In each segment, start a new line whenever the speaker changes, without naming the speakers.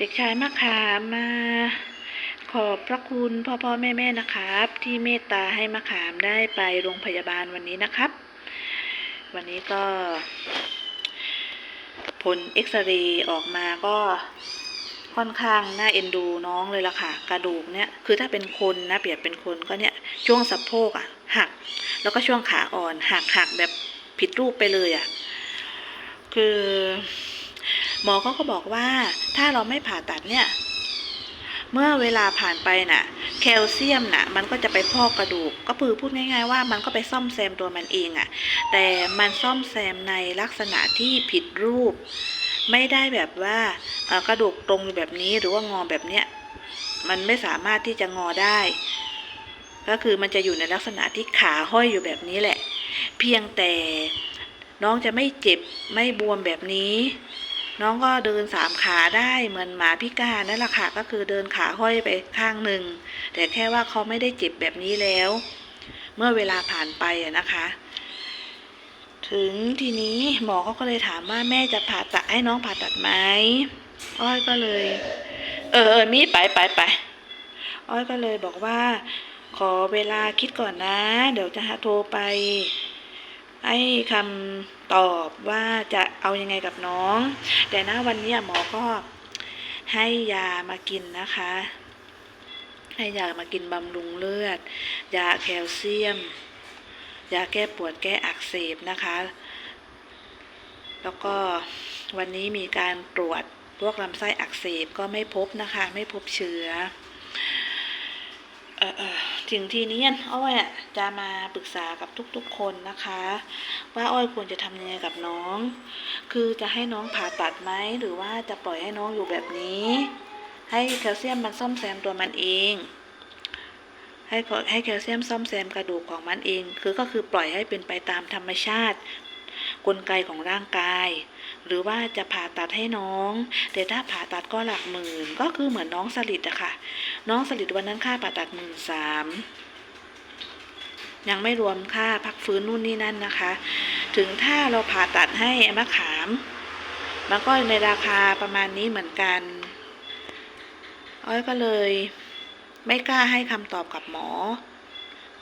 เด็กชายมะขามมา ขอบพระคุณพ่อพ่อแม่แม่นะครับ ที่เมตตาให้มะขามได้ไปโรงพยาบาลวันนี้นะครับ วันนี้ก็ ผลเอ็กซเรย์ออกมาก็ค่อนข้างน่าเอ็นดูน้องเลยล่ะค่ะ กระดูกเนี่ยคือถ้าเป็นคนนะเปรียบเป็นคนก็เนี่ยช่วงสะโพกอะหัก แล้วก็ช่วงขาอ่อนหักหักแบบผิดรูปไปเลยอะคือ หมอเขาก็บอกว่าถ้าเราไม่ผ่าตัดเนี่ย เมื่อเวลาผ่านไปน่ะ แคลเซียมน่ะ มันก็จะไปพอกกระดูก ก็คือพูดง่ายๆว่ามันก็ไปซ่อมแซมตัวมันเองอะ่ะ แต่มันซ่อมแซมในลักษณะที่ผิดรูป ไม่ได้แบบว่ากระดูกตรงอยู่แบบนี้หรือว่างอแบบเนี้ยมันไม่สามารถที่จะงอได้ ก็คือมันจะอยู่ในลักษณะที่ขาห้อยอยู่แบบนี้แหละ เพียงแต่น้องจะไม่เจ็บไม่บวมแบบนี้ น้องก็เดินสามขาได้เหมือนหมาพิการนั่นแหละค่ะก็คือเดินขาห้อยไปข้างหนึ่ง แต่แค่ว่าเขาไม่ได้เจ็บแบบนี้แล้ว เมื่อเวลาผ่านไปอะนะคะ ถึงทีนี้หมอเขาก็เลยถามว่าแม่จะผ่าตัดให้น้องผ่าตัดไหมอ้อยก็เลย เออเออมีไปไปไปอ้อยก็เลยบอกว่า ขอเวลาคิดก่อนนะ เดี๋ยวจะโทรไป ให้คำตอบว่าจะเอายังไงกับน้อง แต่ณวันนี้หมอก็ให้ยามากินนะคะ ให้ยามากินบำรุงเลือด ยาแคลเซียม ยาแก้ปวดแก้อักเสบนะคะ แล้วก็วันนี้มีการตรวจพวกลำไส้อักเสบก็ไม่พบนะคะ ไม่พบเชื้อเออ ถึงทีนี้อ้อยจะมาปรึกษากับทุกๆคนนะคะ ว่าอ้อยควรจะทำยังไงกับน้อง คือจะให้น้องผ่าตัดไหมหรือว่าจะปล่อยให้น้องอยู่แบบนี้ ให้แคลเซียมมันซ่อมแซมตัวมันเองให้ให้แคลเซียมซ่อมแซมกระดูกของมันเอง คือก็คือปล่อยให้เป็นไปตามธรรมชาติ กลไกของร่างกาย หรือว่าจะผ่าตัดให้น้อง แต่ถ้าผ่าตัดก็หลักหมื่น ก็คือเหมือนน้องสลิดอะค่ะ น้องสลิดวันนั้นค่าผ่าตัดหมื่นสามยังไม่รวมค่าพักฟื้นนู่นนี่นั่นนะคะ ถึงถ้าเราผ่าตัดให้มะขาม มันก็ในราคาประมาณนี้เหมือนกันอ้อยก็เลย ไม่กล้าให้คำตอบกับหมอ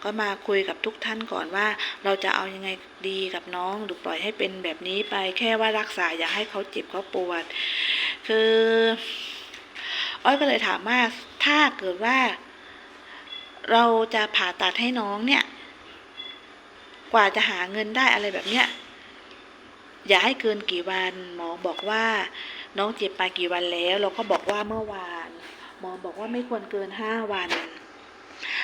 ก็มาคุยกับทุกท่านก่อนว่า เราจะเอายังไงดีกับน้องหรือปล่อยให้เป็นแบบนี้ไปแค่ว่ารักษาอย่าให้เขาเจ็บเขาปวด คืออ้อยก็เลยถามว่าถ้าเกิดว่า เราจะผ่าตัดให้น้องเนี่ย กว่าจะหาเงินได้อะไรแบบเนี้ยอย่าให้เกินกี่วันหมอบอกว่า น้องเจ็บมากี่วันแล้ว เราก็บอกว่าเมื่อวาน หมอบอกว่าไม่ควรเกินห้าวัน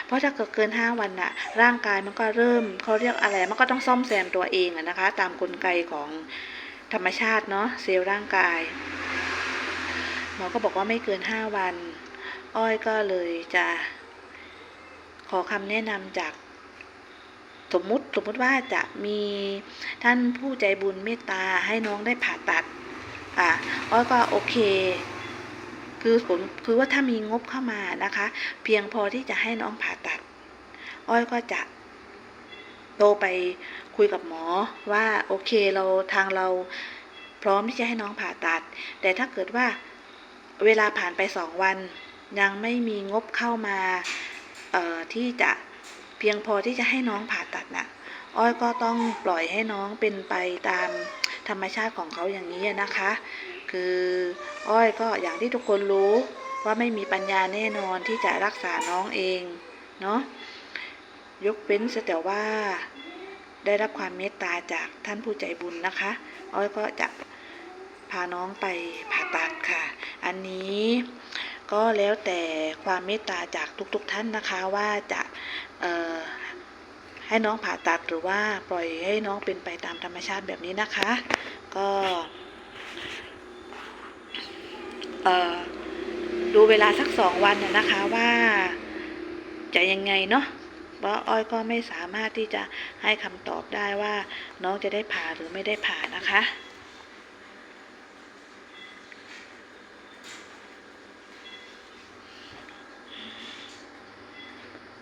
เพราะถ้าเกิดเกินห้าวันน่ะร่างกายมันก็เริ่มเขาเรียกอะไรมันก็ต้องซ่อมแซมตัวเองอะนะคะ ตามกลไกของธรรมชาติเนาะเซลล์ร่างกายหมอก็บอกว่าไม่เกินห้าวัน อ้อยก็เลยจะขอคำแนะนำจากสมมุติสมมุติว่าจะมีท่านผู้ใจบุญเมตตาให้น้องได้ผ่าตัดอะอ้อยก็โอเค คือผมคือว่าถ้ามีงบเข้ามานะคะ เพียงพอที่จะให้น้องผ่าตัด อ้อยก็จะโทรไปคุยกับหมอว่าโอเคเราทางเราพร้อมที่จะให้น้องผ่าตัด แต่ถ้าเกิดว่าเวลาผ่านไปสองวัน ยังไม่มีงบเข้ามาเอ่อที่จะเพียงพอที่จะให้น้องผ่าตัดน่ะอ้อยก็ต้องปล่อยให้น้องเป็นไปตามธรรมชาติของเขาอย่างนี้นะคะ คืออ้อยก็อย่างที่ทุกคนรู้ว่าไม่มีปัญญาแน่นอนที่จะรักษาน้องเอง เนาะยกเว้นแต่ว่า ได้รับความเมตตาจากท่านผู้ใจบุญนะคะ อ้อยก็จะพาน้องไปผ่าตัดค่ะ อันนี้ก็แล้วแต่ความเมตตาจากทุกๆท่านนะคะว่าจะให้น้องผ่าตัดหรือว่าปล่อยให้น้องเป็นไปตามธรรมชาติแบบนี้นะคะ ก็ ดูเวลาสักสองวันน่ะนะคะว่าจะยังไงเนาะเพราะอ้อยก็ไม่สามารถที่จะให้คำตอบได้ว่าน้องจะได้ผ่าหรือไม่ได้ผ่านะคะ